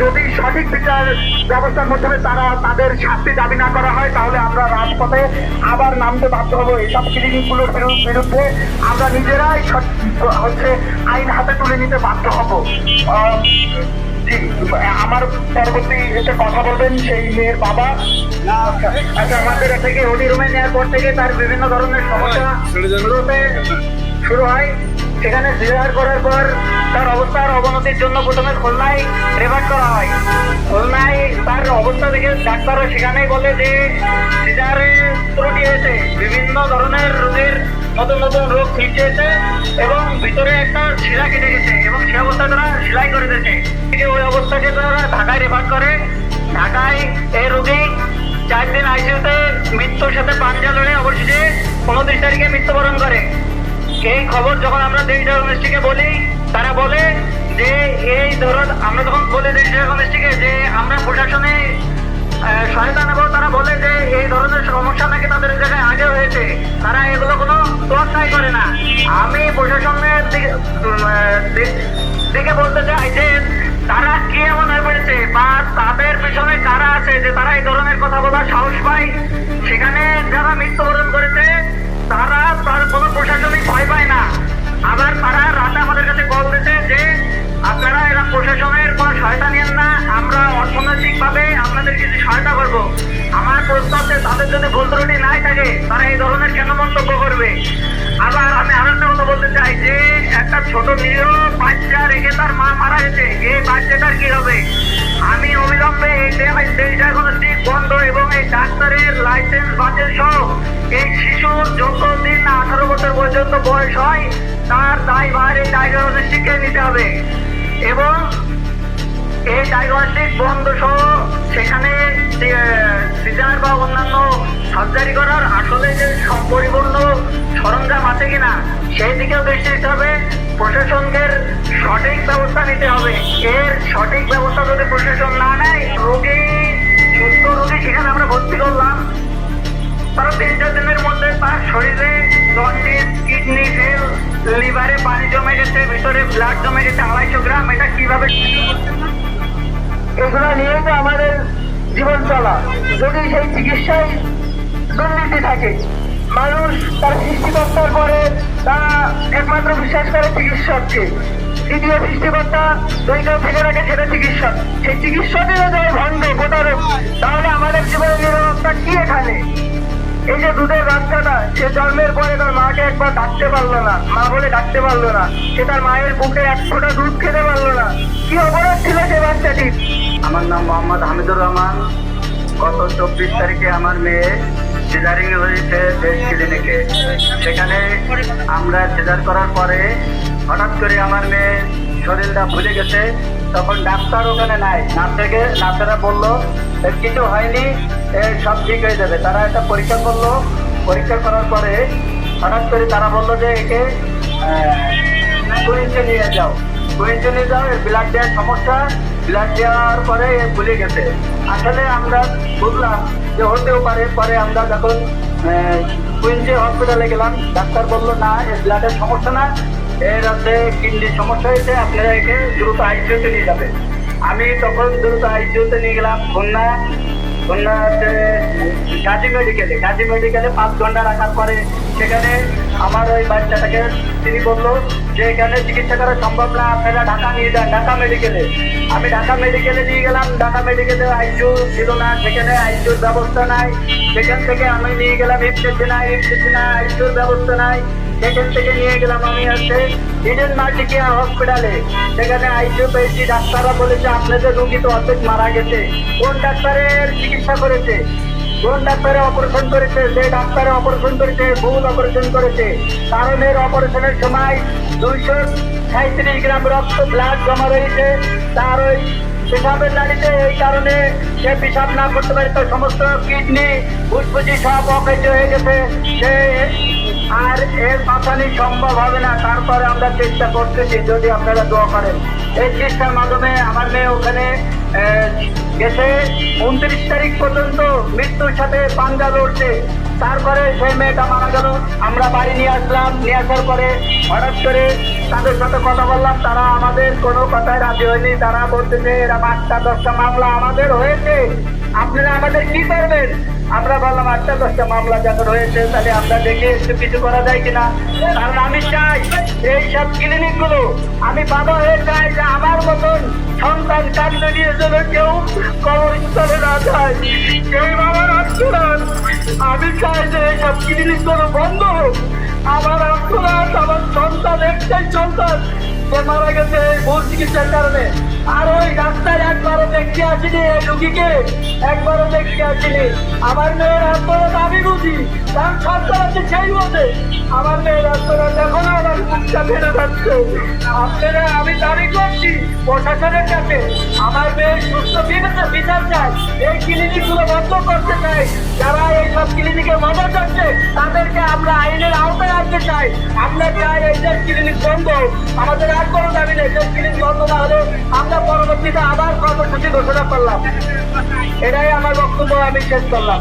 যদি সঠিক বিচার ব্যবস্থার মাধ্যমে তারা তাদের শাস্তি দাবি না করা হয় তাহলে আমরা রাজপথে আবার নামতে বাধ্য হব। এইসব ক্লিনিকগুলোর বিরুদ্ধে আমরা নিজেরাই হচ্ছে আইন হাতে তুলে নিতে বাধ্য হব। আমার পরবর্তী এসে কথা বলবেন সেই মেয়ের বাবা। আচ্ছা আমাদের থেকে ওডি রুমে নেওয়ার পর থেকে তার বিভিন্ন ধরনের সমস্যা শুরু হয়। সেখানে সিজার করার পর তার অবস্থার অবনতির জন্য প্রথমে খুলনায় রেফার করা হয়। খুলনায় তার অবস্থা দেখে ডাক্তাররা সেখানেই বলে যে সিজারে ত্রুটি হয়েছে। বিভিন্ন ধরনের রোগের নতুন নতুন রোগ ফিরছে এবং ভিতরে একটা শিলা কেটে গেছে এবং সে অবস্থা তারা সেলাই করে দিয়েছে। এই ওই অবস্থাকে তারা ঢাকায় রেফার করে। ঢাকায় এই রোগী চার দিন আইসিউতে মৃত্যুর সাথে পাঞ্জা লড়ে অবশেষে উনত্রিশ তারিখে মৃত্যুবরণ করে। এই খবর যখন আমরা দেশ জার্নালিস্টকে বলি, তারা বলে যে এই ধরুন, আমরা যখন বলি দেশ জার্নালিস্টকে যে আমরা প্রশাসনে সহায়তা নেব, তারা বলে যে এই ধরনের সমস্যা নাকি তাদের জায়গায় আগে হয়েছে। তারা এগুলো কোনো তোয়াক্কাই করে না। আমি প্রশাসনের দিকে বলতে চাই যে তারা কি এমন হয়ে পড়েছে বা তাদের পিছনে কারা আছে যে তারা এই ধরনের কথা বলার অর্থনৈতিক ভাবে আপনাদের কিছু সহায়তা করব, আমার প্রস্তাবে তাদের যদি ভুল ত্রুটি নাই থাকে, তারা এই ধরনের কেন মন্তব্য করবে? আবার আমি আরও একটা কথা বলতে চাই যে, একটা ছোট নিরীহ বাচ্চা রেখে তার মা মারা গেছে, এই বাচ্চাটার কি হবে? আমি অবিলম্বে এই ডায়াগনস্টিক বন্ধ এবং এই ডাক্তারের লাইসেন্স বাতিল সহ এই শিশুর যতদিন না আঠারো বছর পর্যন্ত বয়স হয়, তার দায়ভার এই ডায়াগনস্টিককে নিতে হবে। এবং এই ডায়াগনস্টিক বন্ধ সহ সেখানে সিজার বা অন্যান্য সার্জারি করার আসলে যে সম্পরিপূর্ণ সরঞ্জাম আছে কিনা, সেই দিকেও দৃষ্টি দিতে হবে। প্রশাসনকে সঠিক ব্যবস্থা নিতে হবে। এর সঠিক ব্যবস্থা যদি প্রশাসন না নেয়, রোগী, সুস্থ রোগী সেখানে আমরা ভর্তি করলাম। তারা তিন চার দিনের মধ্যে তার শরীরে জন্ডিস, কিডনি লিভারে পানি জমে গেছে, ভিতরে ব্লাড জমে গেছে, আড়াইশো গ্রাম। এটা কীভাবে এগুলো নিয়ে তো আমাদের জীবন চলা। যদি সেই চিকিৎসায় দুর্নীতি থাকে, মানুষ তার সৃষ্টিকর্তার পরে তারা একমাত্র বিশ্বাস করে চিকিৎসককে। দ্বিতীয় সৃষ্টিকর্তা দুই কেউ থেকে রাখে সেটা চিকিৎসক। সেই চিকিৎসকেরও যদি ভণ্ড, প্রতারক। তাহলে আমাদের জীবনের নিরাপত্তা কি এখানে? এই যে দুধের বাচ্চাটা, সে জন্মের পরে তার মাকে একবার ডাকতে পারল না। মা বলে ডাকতে পারল না। সে তার মায়ের বুকে এক ফোঁটা দুধ খেতে পারল না। কি অপরাধ ছিল সে বাচ্চাটির? আমার নাম মোহাম্মদ হামিদুর রহমান। গত চব্বিশ তারিখে আমার মেয়ে সিজারিং হয়েছে দেশ ক্লিনিকে। সেখানে আমরা সিজার করার পরে হঠাৎ করে আমার মেয়ে শরীরটা ভুলে গেছে। তখন ডাক্তার ওখানে নাই। নার্সকে নার্সেরা বলল কিছু হয়নি সব ঠিক হয়ে যাবে। তারা একটা পরীক্ষা করল। পরীক্ষা করার পরে হঠাৎ করে তারা বলল যে, একে কুইন্সে নিয়ে যাও। কুইন্সে নিয়ে যাও এর ব্লাড দেওয়ার সমস্যা ব্লাড দেওয়ার পরে এ ভুলে গেছে। আসলে আমরা বুঝলাম যে হতেও পারে, পরে আমরা যখন কুইন্সে হসপিটালে গেলাম, ডাক্তার বলল, না, এর ব্লাডের সমস্যা না, এর হচ্ছে কিডনির সমস্যা হয়েছে, আপনারা একে দ্রুত আইসিউতে নিয়ে যাবে আমি তখন দ্রুত আইসিউতে নিয়ে গেলাম খুলনা খুলনা গাজী মেডিকেলে গাজী মেডিকেলে পাঁচ ঘণ্টা রাখার পরে সেখানে আমার ওই বাচ্চাটাকে তিনি বলল যে এখানে চিকিৎসা করা সম্ভব না, আপনারা ঢাকা নিয়ে যান, ঢাকা মেডিকেলে। আমি ঢাকা মেডিকেলে নিয়ে গেলাম, ঢাকা মেডিকেলে আইসিউ ছিল না, সেখানে আইসিউর ব্যবস্থা নাই। সেখান থেকে আমি নিয়ে গেলাম ইফতেসিনা ইফতেসিনা আইসিউর ব্যবস্থা নাই। সেখান থেকে নিয়ে গেলাম আমি হচ্ছে ইডেন মাল্টিকেয়ার হসপিটালে সেখানে আইসিউ পেয়েছি ডাক্তাররা বলেছে, আপনাদের রুগী তো অর্ধেক মারা গেছে। কোন ডাক্তারের চিকিৎসা করেছে? কোন ডাক্তারে অপারেশন করেছে? যে ডাক্তারে অপারেশন করেছে, ভুল অপারেশন করেছে। কারণ এর অপারেশনের সময় দুইশো সাঁত্রিশ গ্রাম রক্ত ব্লাড জমা রয়েছে। তার ওই পেশাবের নাড়িতে এই কারণে সে পেশাব না করতে পারে। তার সমস্ত কিডনি ফুসফুসি সব অকেজ হয়ে গেছে। সে আর এর বাঁচানি সম্ভব হবে না, তারপরে আমরা চেষ্টা করতেছি, যদি আপনারা দোয়া করেন। এই চেষ্টার মাধ্যমে আমার মেয়ে ওখানে গেছে। উনত্রিশ তারিখ পর্যন্ত মৃত্যুর সাথে পাঞ্জা লড়ছে। তারপরে সেই মেয়েটা মারা গেল। আমরা বাড়ি নিয়ে আসলাম, নিয়ে আসার পরে হঠাৎ করে তাদের সাথে কথা বললাম। তারা আমাদের কোনো কথায় রাজি হয়নি। তারা বলতেছে এরকম আটটা দশটা মামলা আমাদের হয়েছে। আপনারা আমাদের কি করবেন? আমরা বললাম, আটটা দশটা মামলা যখন হয়েছে, তাহলে আমরা দেখে একটু কিছু করা যায় কিনা? কারণ আমি চাই এই সব ক্লিনিকগুলো আমি বাবা হয়ে চাই যে আমার মতন সন্তান কান্দে নিয়ে যেন কেউ কবরস্থলে না যায়। এই বাবার আত্মরাত আমি চাই যে এইসব ক্লিনিকগুলো বন্ধ হোক। আমার আত্মরাত আমার সন্তান, একটাই সন্তান। সে মারা গেছে এই ভুল চিকিৎসার কারণে। আর ওই ডাক্তার একবারও দেখতে আসিনি এই রুগীকে। একবারও দেখতে আসিনি। আমার মেয়ের আত্মরাত আমি বুঝি। তার সন্তান আছে সেই বোঝে আমার মেয়ের আত্মরাত এখন আমার মুখটা ফেলে যাচ্ছে আপনারা আমি দাবি করছি প্রশাসনের কাছে আমার মেয়ের সুস্থ বিচার চাই এই ক্লিনিকগুলো বন্ধ করতে চাই যারা এই সব ক্লিনিকে মজা করছে, তাদেরকে আমরা আইনের আওতায় আনতে চাই। আমরা চাই এই যে ক্লিনিক বন্ধ। আমাদের আর কোনো দাবি নেই। যে ক্লিনিক বন্ধ না হলে আমরা পরবর্তীতে আবার কর্মসূচি ঘোষণা করলাম। এটাই আমার বক্তব্য, আমি শেষ করলাম।